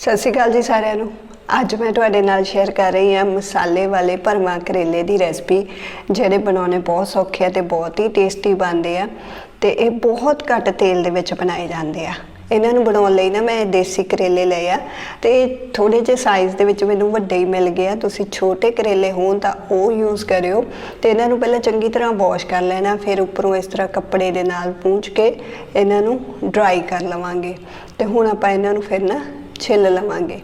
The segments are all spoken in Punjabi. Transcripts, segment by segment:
ਸਤਿ ਸ਼੍ਰੀ ਅਕਾਲ ਜੀ ਸਾਰਿਆਂ ਨੂੰ। ਅੱਜ ਮੈਂ ਤੁਹਾਡੇ ਨਾਲ ਸ਼ੇਅਰ ਕਰ ਰਹੀ ਹਾਂ ਮਸਾਲੇ ਵਾਲੇ ਭਰਮਾ ਕਰੇਲੇ ਦੀ ਰੈਸਪੀ ਜਿਹੜੇ ਬਣਾਉਣੇ ਬਹੁਤ ਸੌਖੇ ਆ ਤੇ ਬਹੁਤ ਹੀ ਟੇਸਟੀ ਬਣਦੇ ਆ ਤੇ ਇਹ ਬਹੁਤ ਘੱਟ ਤੇਲ ਦੇ ਵਿੱਚ ਬਣਾਏ ਜਾਂਦੇ ਆ। ਇਹਨਾਂ ਨੂੰ ਬਣਾਉਣ ਲਈ ਨਾ ਮੈਂ ਦੇਸੀ ਕਰੇਲੇ ਲਏ ਆ ਤੇ ਥੋੜੇ ਜਿਹੇ ਸਾਈਜ਼ ਦੇ ਵਿੱਚ ਮੈਨੂੰ ਵੱਡੇ ਹੀ ਮਿਲ ਗਏ ਆ। ਤੁਸੀਂ ਛੋਟੇ ਕਰੇਲੇ ਹੋਣ ਤਾਂ ਉਹ ਯੂਜ਼ ਕਰਿਓ ਤੇ ਇਹਨਾਂ ਨੂੰ ਪਹਿਲਾਂ ਚੰਗੀ ਤਰ੍ਹਾਂ ਵਾਸ਼ ਕਰ ਲੈਣਾ, ਫਿਰ ਉੱਪਰੋਂ ਇਸ ਤਰ੍ਹਾਂ ਕੱਪੜੇ ਦੇ ਨਾਲ ਪੂੰਝ ਕੇ ਇਹਨਾਂ ਨੂੰ ਡਰਾਈ ਕਰ ਲਵਾਂਗੇ। ਤੇ ਹੁਣ ਆਪਾਂ ਇਹਨਾਂ ਨੂੰ ਫਿਰ ਨਾ ਛਿੱਲ ਲਵਾਂਗੇ।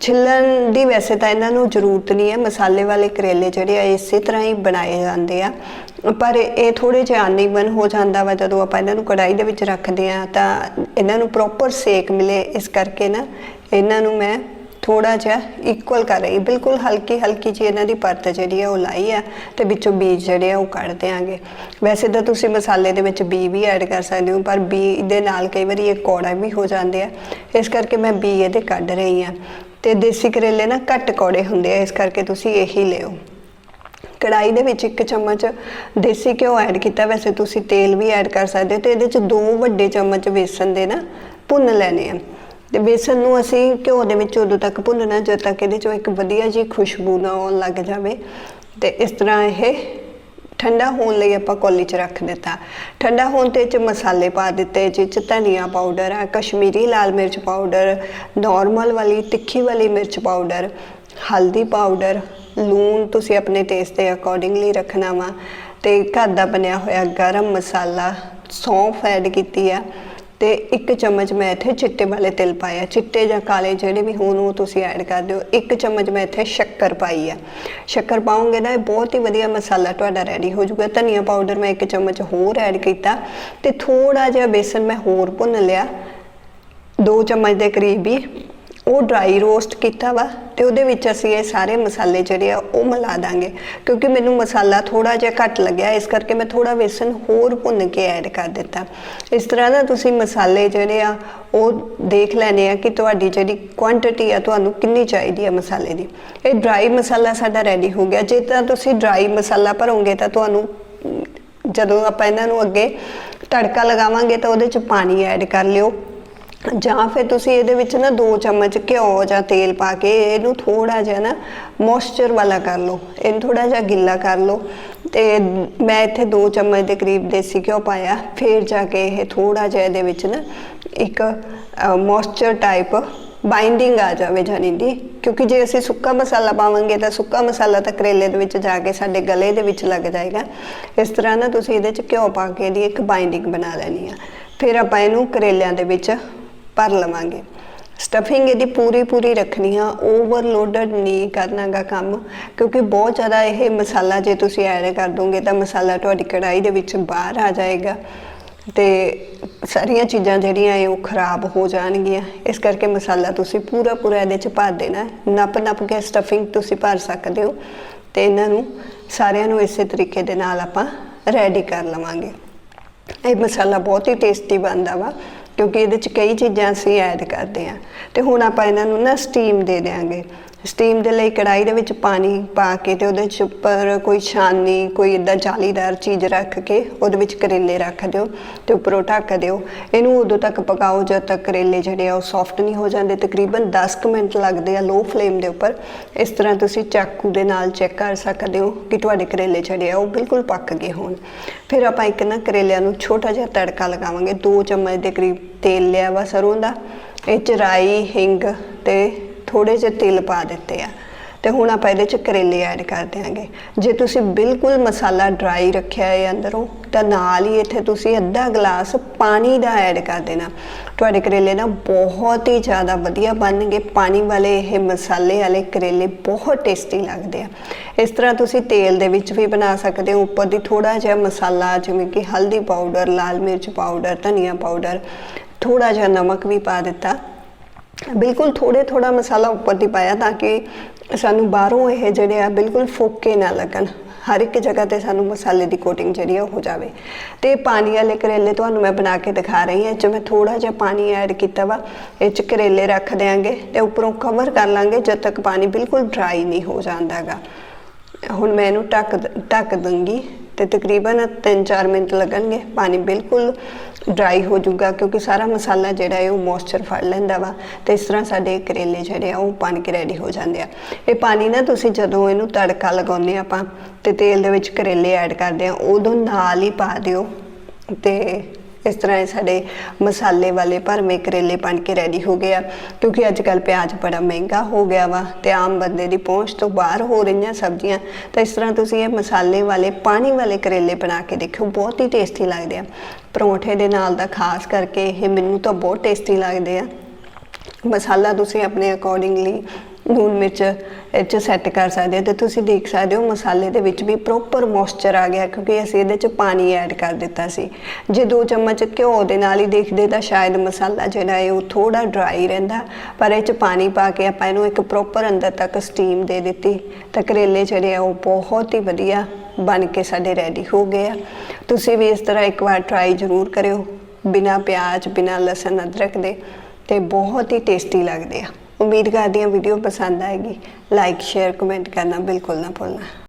ਛਿੱਲਣ ਦੀ ਵੈਸੇ ਤਾਂ ਇਹਨਾਂ ਨੂੰ ਜ਼ਰੂਰਤ ਨਹੀਂ ਹੈ, ਮਸਾਲੇ ਵਾਲੇ ਕਰੇਲੇ ਜਿਹੜੇ ਆ, ਇਸੇ ਤਰ੍ਹਾਂ ਹੀ ਬਣਾਏ ਜਾਂਦੇ ਆ। ਪਰ ਇਹ ਥੋੜੇ ਜਿਹਾ ਅਨਈਵਨ ਹੋ ਜਾਂਦਾ ਵਾ, ਜਦੋਂ ਆਪਾਂ ਇਹਨਾਂ ਨੂੰ ਕੜਾਈ ਦੇ ਵਿੱਚ ਰੱਖਦੇ ਆ ਤਾਂ ਇਹਨਾਂ ਨੂੰ ਪ੍ਰੋਪਰ ਸੇਕ ਮਿਲੇ, ਇਸ ਕਰਕੇ ਨਾ ਇਹਨਾਂ ਨੂੰ ਮੈਂ ਥੋੜਾ ਜਿਹਾ ਇਕੁਅਲ ਕਰ ਰਹੀ। ਬਿਲਕੁਲ ਹਲਕੀ ਹਲਕੀ ਜਿਹੀ ਇਹਨਾਂ ਦੀ ਪਰਤ ਜਿਹੜੀ ਆ ਉਹ ਲਾਈ ਆ ਤੇ ਵਿੱਚੋਂ ਬੀਜ ਜਿਹੜੇ ਆ ਉਹ ਕੱਢ ਦਿਆਂਗੇ। ਵੈਸੇ ਤਾਂ ਤੁਸੀਂ ਮਸਾਲੇ ਦੇ ਵਿੱਚ ਬੀ ਵੀ ਐਡ ਕਰ ਸਕਦੇ ਹੋ, ਪਰ ਬੀ ਦੇ ਨਾਲ ਕਈ ਵਾਰੀ ਇਹ ਕੌੜਾ ਵੀ ਹੋ ਜਾਂਦੇ ਆ। ਇਸ ਕਰਕੇ ਮੈਂ ਬੀ ਇਹਦੇ ਕੱਢ ਰਹੀ ਆ। ਤੇ ਦੇਸੀ ਕਰੇਲੇ ਨਾ ਘੱਟ ਕੌੜੇ ਹੁੰਦੇ ਆ, ਇਸ ਕਰਕੇ ਤੁਸੀਂ ਇਹੀ ਲਿਓ। ਕੜਾਈ ਦੇ ਵਿੱਚ ਇੱਕ ਚਮਚ ਦੇਸੀ ਘਿਓ ਐਡ ਕੀਤਾ। ਵੈਸੇ ਤੁਸੀਂ ਤੇਲ ਵੀ ਐਡ ਕਰ ਸਕਦੇ ਹੋ ਤੇ ਇਹਦੇ ਚ ਦੋ ਵੱਡੇ ਚਮਚ ਵੇਸਣ ਦੇ ਨਾ ਭੁੰਨ ਲੈਣੇ ਆ। ਤੇ ਬੇਸਨ ਨੂੰ ਅਸੀਂ ਘਿਓ ਦੇ ਵਿੱਚ ਉਦੋਂ ਤੱਕ ਭੁੰਨਣਾ, ਜਦ ਤੱਕ ਇਹਦੇ ਚੋਂ ਇੱਕ ਵਧੀਆ ਜੀ ਖੁਸ਼ਬੂ ਨਾ ਆਉਣ ਲੱਗ ਜਾਵੇ। ਤੇ ਇਸ ਤਰ੍ਹਾਂ ਇਹ ਠੰਡਾ ਹੋਣ ਲਈ ਆਪਾਂ ਕੌਲੀ 'ਚ ਰੱਖ ਦਿੱਤਾ। ਠੰਡਾ ਹੋਣ ਤੇ 'ਚ ਮਸਾਲੇ ਪਾ ਦਿੱਤੇ ਜਿਹ 'ਚ ਧਨੀਆ ਪਾਊਡਰ ਆ, ਕਸ਼ਮੀਰੀ ਲਾਲ ਮਿਰਚ ਪਾਊਡਰ ਨਾਰਮਲ ਵਾਲੀ, ਤਿੱਖੀ ਵਾਲੀ ਮਿਰਚ ਪਾਊਡਰ, ਹਲਦੀ ਪਾਊਡਰ, ਲੂਣ ਤੁਸੀਂ ਆਪਣੇ ਟੇਸਟ ਦੇ ਅਕੋਰਡਿੰਗਲੀ ਰੱਖਣਾ ਵਾ। ਤੇ ਘਰ ਦਾ ਬਣਿਆ ਹੋਇਆ ਗਰਮ ਮਸਾਲਾ ਸੌਂਫ ਐਡ ਕੀਤੀ ਆ। ਤੇ ਇੱਕ ਚਮਚ ਮੈਂ ਇੱਥੇ ਚਿੱਟੇ ਵਾਲੇ ਤਿਲ ਪਾਇਆ ਚਿੱਟੇ ਜਾਂ ਕਾਲੇ ਜਿਹੜੇ ਵੀ ਹੋਣ, ਉਹ ਤੁਸੀਂ ਐਡ ਕਰ ਦਿਓ। ਇੱਕ ਚਮਚ ਮੈਂ ਇੱਥੇ ਸ਼ੱਕਰ ਪਾਈ ਆ। ਸ਼ੱਕਰ ਪਾਉਂਗੇ ਨਾ, ਇਹ ਬਹੁਤ ਹੀ ਵਧੀਆ ਮਸਾਲਾ ਤੁਹਾਡਾ ਰੈਡੀ ਹੋ ਜਾਊਗਾ। ਧਨੀਆ ਪਾਊਡਰ ਮੈਂ ਇੱਕ ਚਮਚ ਹੋਰ ਐਡ ਕੀਤਾ ਤੇ ਥੋੜਾ ਜਿਹਾ ਬੇਸਨ ਮੈਂ ਹੋਰ ਭੁੰਨ ਲਿਆ। ਦੋ ਚਮਚ ਦੇ ਕਰੀਬ ਹੀ ਉਹ ਡਰਾਈ ਰੋਸਟ ਕੀਤਾ ਵਾ ਤੇ ਉਹਦੇ ਵਿੱਚ ਅਸੀਂ ਇਹ ਸਾਰੇ ਮਸਾਲੇ ਜਿਹੜੇ ਆ ਉਹ ਮਿਲਾ ਦਾਂਗੇ। ਕਿਉਂਕਿ ਮੈਨੂੰ ਮਸਾਲਾ ਥੋੜਾ ਜਿਹਾ ਘੱਟ ਲੱਗਿਆ, ਇਸ ਕਰਕੇ ਮੈਂ ਥੋੜਾ ਬੇਸਨ ਹੋਰ ਭੁੰਨ ਕੇ ਐਡ ਕਰ ਦਿੱਤਾ। ਇਸ ਤਰ੍ਹਾਂ ਨਾ ਤੁਸੀਂ ਮਸਾਲੇ ਜਿਹੜੇ ਆ, ਉਹ ਦੇਖ ਲੈਣੇ ਆ ਕਿ ਤੁਹਾਡੀ ਜਿਹੜੀ ਕੁਆਂਟੀਟੀ ਆ, ਤੁਹਾਨੂੰ ਕਿੰਨੀ ਚਾਹੀਦੀ ਆ ਮਸਾਲੇ ਦੀ। ਇਹ ਡਰਾਈ ਮਸਾਲਾ ਸਾਡਾ ਰੈਡੀ ਹੋ ਗਿਆ। ਜੇ ਤਾਂ ਤੁਸੀਂ ਡਰਾਈ ਮਸਾਲਾ ਭਰੋਗੇ ਤਾਂ ਤੁਹਾਨੂੰ, ਜਦੋਂ ਆਪਾਂ ਇਹਨਾਂ ਨੂੰ ਅੱਗੇ ਤੜਕਾ ਲਗਾਵਾਂਗੇ ਤਾਂ ਉਹਦੇ ਚ ਪਾਣੀ ਐਡ ਕਰ ਲਿਓ। ਜਾਂ ਫਿਰ ਤੁਸੀਂ ਇਹਦੇ ਵਿੱਚ ਨਾ 2 ਚਮਚ ਘਿਓ ਜਾਂ ਤੇਲ ਪਾ ਕੇ ਇਹਨੂੰ ਥੋੜਾ ਜਿਹਾ ਨਾ ਮੋਇਸਚਰ ਵਾਲਾ ਕਰ ਲਓ। ਇਹਨੂੰ ਥੋੜਾ ਜਿਹਾ ਗਿੱਲਾ ਕਰ ਲਓ। ਤੇ ਮੈਂ ਇੱਥੇ 2 ਚਮਚ ਦੇ ਕਰੀਬ ਦੇਸੀ ਘਿਓ ਪਾਇਆ। ਫਿਰ ਜਾ ਕੇ ਇਹ ਥੋੜਾ ਜਿਹਾ ਇਹਦੇ ਵਿੱਚ ਨਾ ਇੱਕ ਮੋਇਸਚਰ ਟਾਈਪ ਬਾਈਂਡਿੰਗ ਆ ਜਾਵੇ ਜਾਨੀ ਦੀ। ਕਿਉਂਕਿ ਜੇ ਅਸੀਂ ਸੁੱਕਾ ਮਸਾਲਾ ਪਾਵਾਂਗੇ ਤਾਂ ਸੁੱਕਾ ਮਸਾਲਾ ਤਾਂ ਕਰੇਲੇ ਦੇ ਵਿੱਚ ਜਾ ਕੇ ਸਾਡੇ ਗਲੇ ਦੇ ਵਿੱਚ ਲੱਗ ਜਾਏਗਾ। ਇਸ ਤਰ੍ਹਾਂ ਨਾ ਤੁਸੀਂ ਇਹਦੇ ਚ ਘਿਓ ਪਾ ਕੇ ਇਹਦੀ ਇੱਕ ਬਾਈਂਡਿੰਗ ਬਣਾ ਲੈਣੀ ਆ। ਫਿਰ ਆਪਾਂ ਇਹਨੂੰ ਕਰੇਲਿਆਂ ਦੇ ਵਿੱਚ ਭਰ ਲਵਾਂਗੇ। ਸਟਫਿੰਗ ਇਹਦੀ ਪੂਰੀ ਪੂਰੀ ਰੱਖਣੀ ਆ ਓਵਰਲੋਡਡ ਨਹੀਂ ਕਰਨਾਗਾ ਕੰਮ, ਕਿਉਂਕਿ ਬਹੁਤ ਜ਼ਿਆਦਾ ਇਹ ਮਸਾਲਾ ਜੇ ਤੁਸੀਂ ਐਡ ਕਰ ਦੋਗੇ ਤਾਂ ਮਸਾਲਾ ਤੁਹਾਡੀ ਕੜਾਈ ਦੇ ਵਿੱਚ ਬਾਹਰ ਆ ਜਾਏਗਾ ਤੇ ਸਾਰੀਆਂ ਚੀਜ਼ਾਂ ਜਿਹੜੀਆਂ ਇਹ ਉਹ ਖਰਾਬ ਹੋ ਜਾਣਗੀਆਂ। ਇਸ ਕਰਕੇ ਮਸਾਲਾ ਤੁਸੀਂ ਪੂਰਾ ਪੂਰਾ ਇਹਦੇ ਚ ਭਰ ਦੇਣਾ ਨੱਪ ਨੱਪ ਕੇ ਸਟਫਿੰਗ ਤੁਸੀਂ ਭਰ ਸਕਦੇ ਹੋ ਤੇ ਇਹਨਾਂ ਨੂੰ ਸਾਰਿਆਂ ਨੂੰ ਇਸੇ ਤਰੀਕੇ ਦੇ ਨਾਲ ਆਪਾਂ ਰੈਡੀ ਕਰ ਲਵਾਂਗੇ। ਇਹ ਮਸਾਲਾ ਬਹੁਤ ਹੀ ਟੇਸਟੀ ਬਣਦਾ ਵਾ। ਕਿਉਂਕਿ ਇਹਦੇ ਚ ਕਈ ਚੀਜ਼ਾਂ ਅਸੀਂ ਐਡ ਕਰਦੇ ਆ ਤੇ ਹੁਣ ਆਪਾਂ ਇਹਨਾਂ ਨੂੰ ਨਾ ਸਟੀਮ ਦੇ ਦੇਾਂਗੇ ਸਟੀਮ ਦੇ ਲਈ ਕੜਾਈ ਦੇ ਵਿੱਚ ਪਾਣੀ ਪਾ ਕੇ ਤੇ ਉਹਦੇ ਚ ਉੱਪਰ ਕੋਈ ਛਾਨੀ ਕੋਈ ਇਦਾਂ ਜਾਲੀਦਾਰ ਚੀਜ਼ ਰੱਖ ਕੇ ਉਹਦੇ ਵਿੱਚ ਕਰੇਲੇ ਰੱਖ ਦਿਓ ਤੇ ਉੱਪਰੋਂ ਢੱਕ ਦਿਓ। ਇਹਨੂੰ ਉਦੋਂ ਤੱਕ ਪਕਾਓ ਜਦ ਤੱਕ ਕਰੇਲੇ ਜਿਹੜੇ ਆ ਉਹ ਸੌਫਟ ਨਹੀਂ ਹੋ ਜਾਂਦੇ। ਤਕਰੀਬਨ 10 ਕੁ ਮਿੰਟ ਲੱਗਦੇ ਆ ਲੋ ਫਲੇਮ ਦੇ ਉੱਪਰ। ਇਸ ਤਰ੍ਹਾਂ ਤੁਸੀਂ ਚਾਕੂ ਦੇ ਨਾਲ ਚੈੱਕ ਕਰ ਸਕਦੇ ਹੋ ਕਿ ਤੁਹਾਡੇ ਕਰੇਲੇ ਜਿਹੜੇ ਆ ਉਹ ਬਿਲਕੁਲ ਪੱਕ ਗਏ ਹੋਣ। ਫਿਰ ਆਪਾਂ ਇੱਕ ਨਾ ਕਰੇਲਿਆਂ ਨੂੰ ਛੋਟਾ ਜਿਹਾ ਤੜਕਾ ਲਗਾਵਾਂਗੇ। 2 ਚਮਚ ਦੇ ਕਰੀਬ ਤੇਲ ਲਿਆ ਵਾ ਸਰੋਂ ਦਾ। ਇਹ ਚ ਰਾਈ, ਹਿੰਗ ਤੇ ਥੋੜੇ ਜਿਹੇ ਤਿਲ ਪਾ ਦਿੱਤੇ ਆ। ਤੇ ਹੁਣ ਆਪਾਂ ਇਹਦੇ ਚ ਕਰੇਲੇ ਐਡ ਕਰ ਦਿਆਂਗੇ। ਜੇ ਤੁਸੀਂ ਬਿਲਕੁਲ ਮਸਾਲਾ ਡਰਾਈ ਰੱਖਿਆ ਹੈ ਅੰਦਰੋਂ, ਤਾਂ ਨਾਲ ਹੀ ਇੱਥੇ ਤੁਸੀਂ ਅੱਧਾ ਗਲਾਸ ਪਾਣੀ ਦਾ ਐਡ ਕਰ ਦੇਣਾ। ਤੁਹਾਡੇ ਕਰੇਲੇ ਨਾ ਬਹੁਤ ਹੀ ਜ਼ਿਆਦਾ ਵਧੀਆ ਬਣਨਗੇ। ਪਾਣੀ ਵਾਲੇ ਇਹ ਮਸਾਲੇ ਵਾਲੇ ਕਰੇਲੇ ਬਹੁਤ ਟੇਸਟੀ ਲੱਗਦੇ ਆ। ਇਸ ਤਰ੍ਹਾਂ ਤੁਸੀਂ ਤੇਲ ਦੇ ਵਿੱਚ ਵੀ ਬਣਾ ਸਕਦੇ ਹੋ। ਉੱਪਰ ਦੀ ਥੋੜਾ ਜਿਹਾ ਮਸਾਲਾ, ਜਿਵੇਂ ਕਿ ਹਲਦੀ ਪਾਊਡਰ, ਲਾਲ ਮਿਰਚ ਪਾਊਡਰ, ਧਨੀਆ ਪਾਊਡਰ ਥੋੜਾ ਜਿਹਾ ਨਮਕ ਵੀ ਪਾ ਦਿੱਤਾ। ਬਿਲਕੁਲ ਥੋੜੇ ਥੋੜਾ ਮਸਾਲਾ ਉੱਪਰ ਦੀ ਪਾਇਆ ਤਾਂ ਕਿ ਸਾਨੂੰ ਬਾਹਰੋਂ ਇਹ ਜਿਹੜੇ ਆ ਬਿਲਕੁਲ ਫੋਕੇ ਨਾ ਲੱਗਣ। ਹਰ ਇੱਕ ਜਗ੍ਹਾ ਤੇ ਸਾਨੂੰ ਮਸਾਲੇ ਦੀ ਕੋਟਿੰਗ ਜਿਹੜੀ ਆ ਹੋ ਜਾਵੇ। ਤੇ ਪਾਣੀ ਵਾਲੇ ਕਰੇਲੇ ਤੁਹਾਨੂੰ ਮੈਂ ਬਣਾ ਕੇ ਦਿਖਾ ਰਹੀ ਹਾਂ। ਇਹ 'ਚ ਮੈਂ ਥੋੜਾ ਜਿਹਾ ਪਾਣੀ ਐਡ ਕੀਤਾ ਵਾ। ਇਹ ਚ ਕਰੇਲੇ ਰੱਖ ਦੇਾਂਗੇ ਤੇ ਉੱਪਰੋਂ ਕਵਰ ਕਰ ਲਾਂਗੇ ਜਦ ਤੱਕ ਪਾਣੀ ਬਿਲਕੁਲ ਡਰਾਈ ਨਹੀਂ ਹੋ ਜਾਂਦਾਗਾ ਹੁਣ ਮੈਂ ਇਹਨੂੰ ਢੱਕ ਢੱਕ ਦੂੰਗੀ। ਤੇ ਤਕਰੀਬਨ 3-4 ਮਿੰਟ ਲੱਗਣਗੇ, ਪਾਣੀ ਬਿਲਕੁਲ ਡਰਾਈ ਹੋ ਜਾਊਗਾ, ਕਿਉਂਕਿ ਸਾਰਾ ਮਸਾਲਾ ਜਿਹੜਾ ਹੈ ਉਹ ਮੋਇਸਚਰ ਫੜ ਲੈਂਦਾ ਵਾ, ਤੇ ਇਸ ਤਰ੍ਹਾਂ ਸਾਡੇ ਕਰੇਲੇ ਜਿਹੜੇ ਆ ਉਹ ਬਣ ਕੇ ਰੈਡੀ ਹੋ ਜਾਂਦੇ ਆ। ਇਹ ਪਾਣੀ ਨਾ ਤੁਸੀਂ ਜਦੋਂ ਇਹਨੂੰ ਤੜਕਾ ਲਗਾਉਂਦੇ ਆਪਾਂ, ਤੇ ਤੇਲ ਦੇ ਵਿੱਚ ਕਰੇਲੇ ਐਡ ਕਰਦੇ ਆ, ਉਦੋਂ ਨਾਲ ਹੀ ਪਾ ਦਿਓ, ਤੇ ਇਸ ਤਰ੍ਹਾਂ ਇਹ ਸਾਡੇ ਮਸਾਲੇ ਵਾਲੇ ਭਰਵੇਂ ਕਰੇਲੇ ਬਣ ਕੇ ਰੈਡੀ ਹੋ ਗਏ ਆ। ਕਿਉਂਕਿ ਅੱਜ ਕੱਲ ਪਿਆਜ਼ ਬੜਾ ਮਹਿੰਗਾ ਹੋ ਗਿਆ ਵਾ ਤੇ ਆਮ ਬੰਦੇ ਦੀ ਪਹੁੰਚ ਤੋਂ ਬਾਹਰ ਹੋ ਰਹੀਆਂ ਸਬਜ਼ੀਆਂ। ਤਾਂ ਇਸ ਤਰ੍ਹਾਂ ਤੁਸੀਂ ਇਹ ਮਸਾਲੇ ਵਾਲੇ, ਪਾਣੀ ਵਾਲੇ ਕਰੇਲੇ ਬਣਾ ਕੇ ਦੇਖਿਓ, ਬਹੁਤ ਹੀ ਟੇਸਟੀ ਲੱਗਦੇ ਆ। ਪਰੌਂਠੇ ਦੇ ਨਾਲ ਦਾ ਖਾਸ ਕਰਕੇ ਇਹ ਮੈਨੂੰ ਤਾਂ ਬਹੁਤ ਟੇਸਟੀ ਲੱਗਦੇ ਆ। ਮਸਾਲਾ ਤੁਸੀਂ ਆਪਣੇ ਅਕੋਰਡਿੰਗਲੀ ਲੂਣ ਮਿਰਚ, ਇਹ 'ਚ ਸੈੱਟ ਕਰ ਸਕਦੇ ਹੋ ਤੇ ਤੁਸੀਂ ਦੇਖ ਸਕਦੇ ਹੋ ਮਸਾਲੇ ਦੇ ਵਿੱਚ ਵੀ ਪ੍ਰੋਪਰ ਮੋਇਸਚਰ ਆ ਗਿਆ ਕਿਉਂਕਿ ਅਸੀਂ ਇਹਦੇ 'ਚ ਪਾਣੀ ਐਡ ਕਰ ਦਿੱਤਾ ਸੀ। ਜੇ ਦੋ ਚਮਚ ਘਿਓ ਦੇ ਨਾਲ ਹੀ ਦੇਖਦੇ ਤਾਂ ਸ਼ਾਇਦ ਮਸਾਲਾ ਜਿਹੜਾ ਹੈ ਉਹ ਥੋੜਾ ਡਰਾਈ ਰਹਿੰਦਾ, ਪਰ ਇਹ 'ਚ ਪਾਣੀ ਪਾ ਕੇ ਆਪਾਂ ਇਹਨੂੰ ਇੱਕ ਪ੍ਰੋਪਰ ਅੰਦਰ ਤੱਕ ਸਟੀਮ ਦੇ ਦਿੱਤੀ। ਤਾਂ ਕਰੇਲੇ ਜਿਹੜੇ ਆ ਉਹ ਬਹੁਤ ਹੀ ਵਧੀਆ ਬਣ ਕੇ ਸਾਡੇ ਰੈਡੀ ਹੋ ਗਏ ਆ। ਤੁਸੀਂ ਵੀ ਇਸ ਤਰ੍ਹਾਂ ਇੱਕ ਵਾਰ ਟਰਾਈ ਜ਼ਰੂਰ ਕਰਿਓ। ਬਿਨਾ ਪਿਆਜ਼, ਬਿਨਾ ਲਸਣ, ਅਦਰਕ ਦੇ ਤੇ ਬਹੁਤ ਹੀ ਟੇਸਟੀ ਲੱਗਦੇ ਆ। ਉਮੀਦ ਕਰਦੀ ਹਾਂ ਵੀਡੀਓ ਪਸੰਦ ਆਏਗੀ। ਲਾਈਕ ਸ਼ੇਅਰ ਕਮੈਂਟ ਕਰਨਾ ਬਿਲਕੁਲ ਨਾ ਭੁੱਲਣਾ।